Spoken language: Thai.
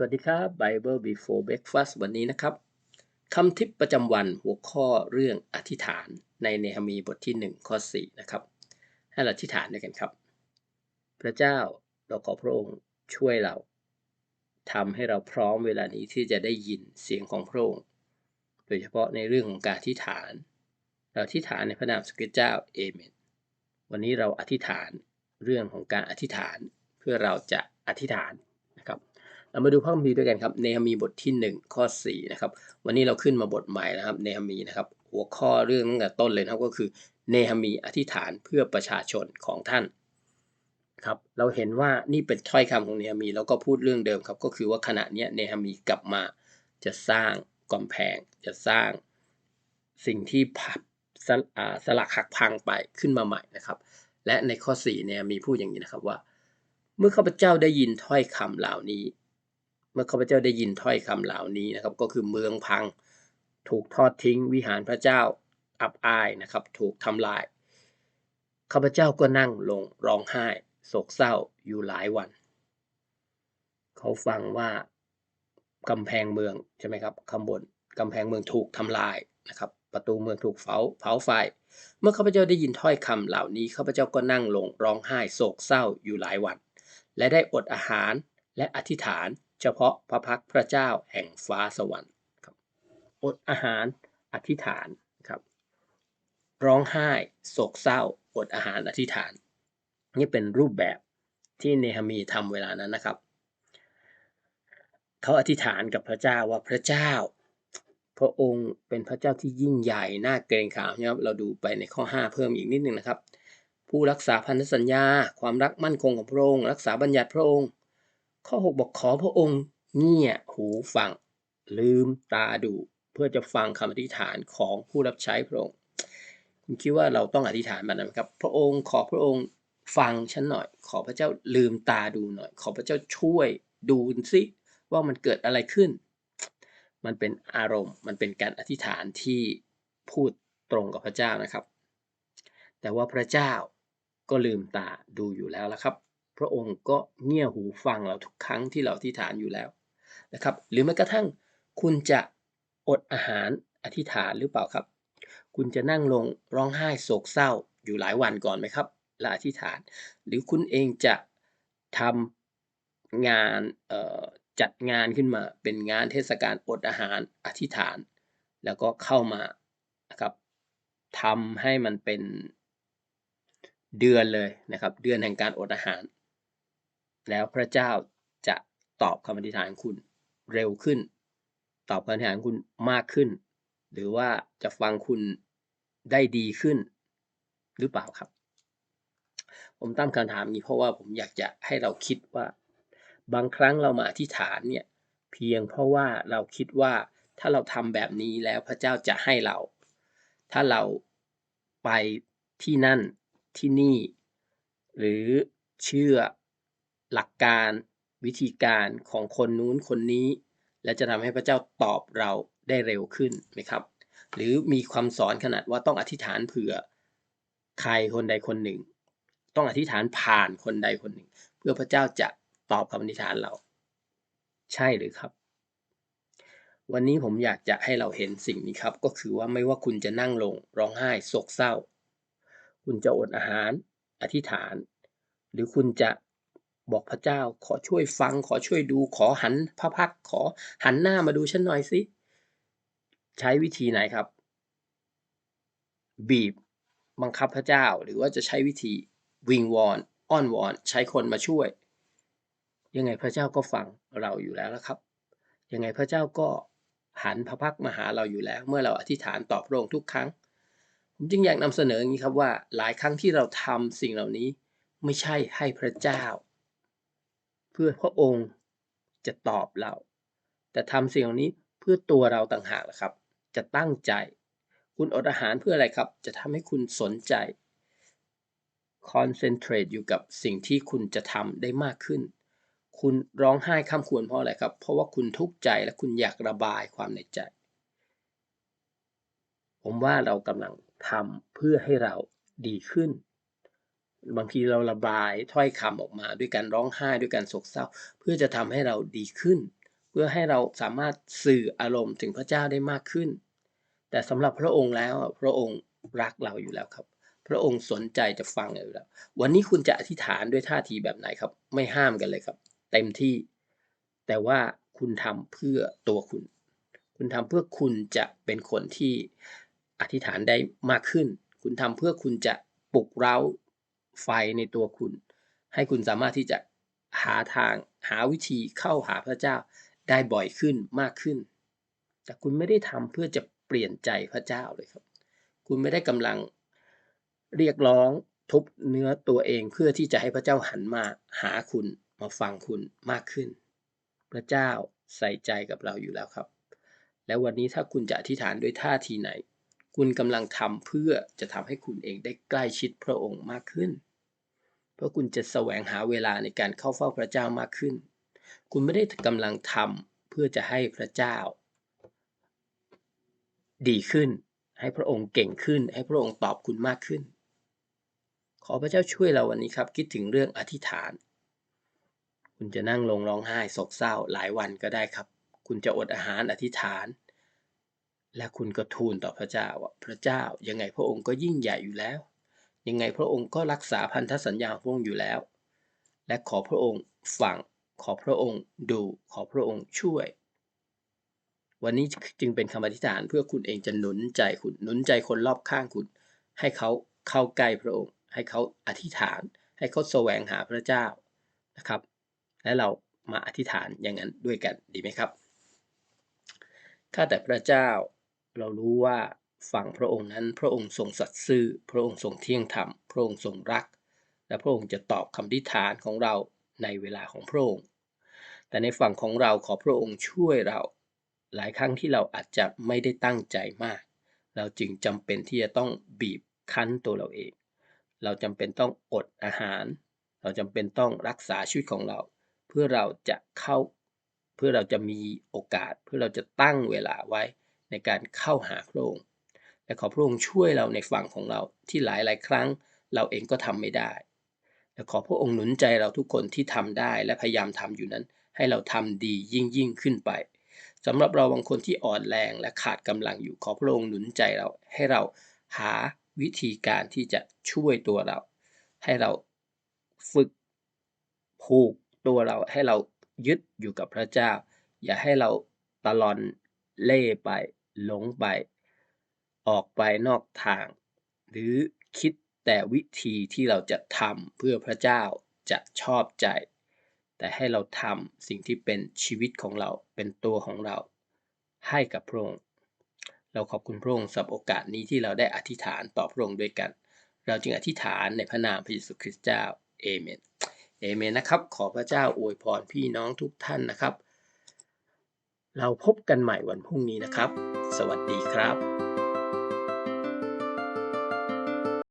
สวัสดีครับ Bible Before Breakfast วันนี้นะครับคำทิปประจำวันหัวข้อเรื่องอธิษฐานในเนหมีบทที่ 1 ข้อ 4 นะครับ ให้เราอธิษฐานด้วยกันครับ พระเจ้าเราขอพระองค์ช่วยเราทำให้เราพร้อมเวลานี้ที่จะได้ยินเสียงของพระองค์ โดยเฉพาะในเรื่องของการอธิษฐาน เราอธิษฐานในพระนามสกิเจ้าเอเมนวันนี้เราอธิษฐานเรื่องของการอธิษฐานเพื่อเราจะอธิษฐาน เรามาดูพระคัมภีร์ด้วยกันครับเนหมีบทที่ 1 ข้อ4นะครับวันนี้เราขึ้นมาบทใหม่นะครับเนหมีนะครับหัวข้อเรื่องตั้งแต่ต้นเลยนะครับก็คือเนหมีอธิษฐานเพื่อประชาชนของท่านครับเราเห็นว่านี่เป็นถ้อยคำของเนหมีแล้วก็พูดเรื่องเดิมครับก็คือว่าขณะนี้เนหมีกลับมาจะสร้างกำแพง จะสร้างสิ่งที่พับสสลักหักพังไปขึ้นมาใหม่นะครับ และในข้อ4เนี่ยมีพูดอย่างนี้นะครับว่า เมื่อข้าพเจ้าได้ยินถ้อยคำเหล่านี้ มื่อข้าพเจ้าได้ยินถ้อยคำเหล่านี้นะครับ ก็คือเมืองพัง ถูกทอดทิ้ง วิหารพระเจ้าอับอายนะครับ ถูกทำลายข้าพเจ้าก็นั่งลงร้องไห้โศกเศร้าอยู่หลายวัน เขาฟังว่ากำแพงเมืองใช่ไหมครับข้างบนกำแพงเมืองถูกทำลายนะครับ ประตูเมืองถูกเผาเผาไฟ เมื่อข้าพเจ้าได้ยินถ้อยคำเหล่านี้ข้าพเจ้าก็นั่งลงร้องไห้โศกเศร้าอยู่หลายวัน และได้อดอาหารและอธิษฐาน เฉพาะพระพักพระเจ้าแห่งฟ้าสวรรค์ครับอดอาหารอธิษฐานครับร้องไห้โศกเศร้าอดอาหารอธิษฐาน นี่เป็นรูปแบบที่เนหมีทำเวลานั้นนะครับ เขาอธิษฐานกับพระเจ้าว่าพระเจ้า พระองค์เป็นพระเจ้าที่ยิ่งใหญ่น่าเกรงขามนะครับเราดูไปในข้อ 5 เพิ่มอีกนิดนึงนะครับ ผู้รักษาพันธสัญญา ความรักมั่นคงของพระองค์ รักษาบัญญัติพระองค์ ข้อ 6 บอกขอพระองค์เงี่ยหูฟัง ลืมตาดู เพื่อจะฟังคำอธิษฐานของผู้รับใช้พระองค์คุณคิดว่าเราต้องอธิษฐานแบบนั้นครับ พระองค์ขอพระองค์ฟังฉันหน่อย ขอพระเจ้าลืมตาดูหน่อย ขอพระเจ้าช่วยดูสิว่ามันเกิดอะไรขึ้น มันเป็นอารมณ์ มันเป็นการอธิษฐานที่พูดตรงกับพระเจ้านะครับ แต่ว่าพระเจ้าก็ลืมตาดูอยู่แล้วละครับ พระองค์ก็เงี่ยหูฟังเราทุกครั้งที่เราอธิษฐานอยู่แล้วนะครับ หรือแม้กระทั่งคุณจะอดอาหารอธิษฐานหรือเปล่าครับ คุณจะนั่งลงร้องไห้โศกเศร้าอยู่หลายวันก่อนไหมครับและอธิษฐาน หรือคุณเองจะทำงานจัดงานขึ้นมาเป็นงานเทศกาลอดอาหารอธิษฐาน แล้วก็เข้ามานะครับทำให้มันเป็นเดือนเลยนะครับ เดือนแห่งการอดอาหาร แล้วพระเจ้าจะตอบคำอธิษฐานคุณเร็วขึ้น ตอบคำอธิษฐานคุณมากขึ้น หรือว่าจะฟังคุณได้ดีขึ้น หรือเปล่าครับ ผมตั้งคำถามนี้เพราะว่าผมอยากจะให้เราคิดว่า บางครั้งเรามาอธิษฐานเนี่ยเพียงเพราะว่าเราคิดว่าถ้าเราทำแบบนี้แล้วพระเจ้าจะให้เรา ถ้าเราไปที่นั่นที่นี่ หรือเชื่อ หลักการวิธีการของคนนู้นคนนี้ และจะทำให้พระเจ้าตอบเราได้เร็วขึ้นไหมครับ หรือมีความสอนขนาดว่าต้องอธิษฐานเผื่อใครคนใดคนหนึ่ง ต้องอธิษฐานผ่านคนใดคนหนึ่ง เพื่อพระเจ้าจะตอบคำอธิษฐานเรา ใช่หรือครับ วันนี้ผมอยากจะให้เราเห็นสิ่งนี้ครับ ก็คือว่าไม่ว่าคุณจะนั่งลงร้องไห้โศกเศร้า คุณจะอดอาหาร อธิษฐาน หรือคุณจะ บอกพระเจ้าขอช่วยฟัง ขอช่วยดูขอหันพระพักขอหันหน้ามาดูฉันหน่อยสิใช้วิธีไหนครับ บีบบังคับพระเจ้าหรือว่าจะใช้วิธีวิงวอนอ้อนวอนใช้คนมาช่วย ยังไงพระเจ้าก็ฟังเราอยู่แล้วละครับ ยังไงพระเจ้าก็หันพระพักมาหาเราอยู่แล้ว เมื่อเราอธิษฐานตอบพระองค์ทุกครั้ง ผมจึงอยากนำเสนออย่างนี้ครับว่าหลายครั้งที่เราทำสิ่งเหล่านี้ไม่ใช่ให้พระเจ้า พื่อพระองค์จะตอบเรา แต่ทำสิ่งเหล่านี้เพื่อตัวเราต่างหากละครับ จะตั้งใจ คุณอดอาหารเพื่ออะไรครับ จะทำให้คุณสนใจคอนเซนเทรตอยู่กับสิ่งที่คุณจะทำได้มากขึ้น คุณร้องไห้ข้ามควรเพราะอะไรครับ เพราะว่าคุณทุกข์ใจและคุณอยากระบายความในใจ ผมว่าเรากำลังทำเพื่อให้เราดีขึ้น บางทีเราระบายถ้อยคำออกมาด้วยการร้องไห้ด้วยการโศกเศร้า เพื่อจะทำให้เราดีขึ้น เพื่อให้เราสามารถสื่ออารมณ์ถึงพระเจ้าได้มากขึ้น แต่สำหรับพระองค์แล้วพระองค์รักเราอยู่แล้วครับ พระองค์สนใจจะฟังเราอยู่แล้ว วันนี้คุณจะอธิษฐานด้วยท่าทีแบบไหนครับ ไม่ห้ามกันเลยครับ เต็มที่ แต่ว่าคุณทำเพื่อตัวคุณ คุณทำเพื่อคุณจะเป็นคนที่อธิษฐานได้มากขึ้น คุณทำเพื่อคุณจะปลุกเร้า ไฟในตัวคุณ ให้คุณสามารถที่จะหาทางหาวิธีเข้าหาพระเจ้าได้บ่อยขึ้นมากขึ้น แต่คุณไม่ได้ทำเพื่อจะเปลี่ยนใจพระเจ้าเลยครับ คุณไม่ได้กำลังเรียกร้องทุบเนื้อตัวเองเพื่อที่จะให้พระเจ้าหันมาหาคุณมาฟังคุณมากขึ้น พระเจ้าใส่ใจกับเราอยู่แล้วครับ และวันนี้ถ้าคุณจะอธิษฐานด้วยท่าทีไหน คุณกำลังทำเพื่อจะทำให้คุณเองได้ใกล้ชิดพระองค์มากขึ้น เพราะคุณจะแสวงหาเวลาในการเข้าเฝ้าพระเจ้ามากขึ้น คุณไม่ได้กำลังทำเพื่อจะให้พระเจ้า ดีขึ้น ให้พระองค์เก่งขึ้น ให้พระองค์ตอบคุณมากขึ้น ขอพระเจ้าช่วยเราวันนี้ครับ คิดถึงเรื่องอธิษฐาน คุณจะนั่งลงร้องไห้โศกเศร้าหลายวันก็ได้ครับ คุณจะอดอาหารอธิษฐานและคุณก็ทูลต่อพระเจ้าว่าพระเจ้ายังไงพระองค์ก็ยิ่งใหญ่อยู่แล้ว ยังไงพระองค์ก็รักษาพันธสัญญาพระองค์อยู่แล้ว และขอพระองค์ฟังขอพระองค์ดูขอพระองค์ช่วย วันนี้จึงเป็นคำอธิษฐานเพื่อคุณเองจะหนุนใจคุณหนุนใจคนรอบข้างคุณ ให้เขาเข้าใกล้พระองค์ ให้เขาอธิษฐาน ให้เขาแสวงหาพระเจ้านะครับ และเรามาอธิษฐานอย่างนั้นด้วยกันดีไหมครับข้าแต่พระเจ้าเรารู้ว่า ฝั่งพระองค์นั้น พระองค์ทรงสัตย์ซื่อ พระองค์ทรงเที่ยงธรรม พระองค์ทรงรัก และพระองค์จะตอบคำอธิษฐานของเราในเวลาของพระองค์ แต่ในฝั่งของเราขอพระองค์ช่วยเรา หลายครั้งที่เราอาจจะไม่ได้ตั้งใจมาก เราจึงจำเป็นที่จะต้องบีบคั้นตัวเราเอง เราจำเป็นต้องอดอาหาร เราจำเป็นต้องรักษาชีวิตของเรา เพื่อเราจะเข้า เพื่อเราจะมีโอกาส เพื่อเราจะตั้งเวลาไว้ในการเข้าหาพระองค์ และขอพระองค์ช่วยเราในฝั่งของเราที่หลายหลายครั้งเราเองก็ทำไม่ได้ และขอพระองค์หนุนใจเราทุกคนที่ทำได้และพยายามทำอยู่นั้น ให้เราทำดียิ่งยิ่งขึ้นไปสำหรับเราบางคนที่อ่อนแรงและขาดกำลังอยู่ขอพระองค์หนุนใจเราให้เราหาวิธีการที่จะช่วยตัวเรา ให้เราฝึกผูกตัวเราให้เรายึดอยู่กับพระเจ้า อย่าให้เราตลอนเล่ไป หลงไป ออกไปนอกทาง หรือคิดแต่วิธีที่เราจะทำเพื่อพระเจ้าจะชอบใจ แต่ให้เราทำสิ่งที่เป็นชีวิตของเราเป็นตัวของเรา ให้กับพระองค์เราขอบคุณพระองค์สำหรับโอกาสนี้ที่เราได้อธิษฐานต่อพระองค์ด้วยกัน เราจึงอธิษฐานในพระนามพระเยซูคริสต์เจ้าเอเมนเอเมนนะครับ ขอพระเจ้าอวยพรพี่น้องทุกท่านนะครับ เราพบกันใหม่วันพรุ่งนี้นะครับ สวัสดีครับ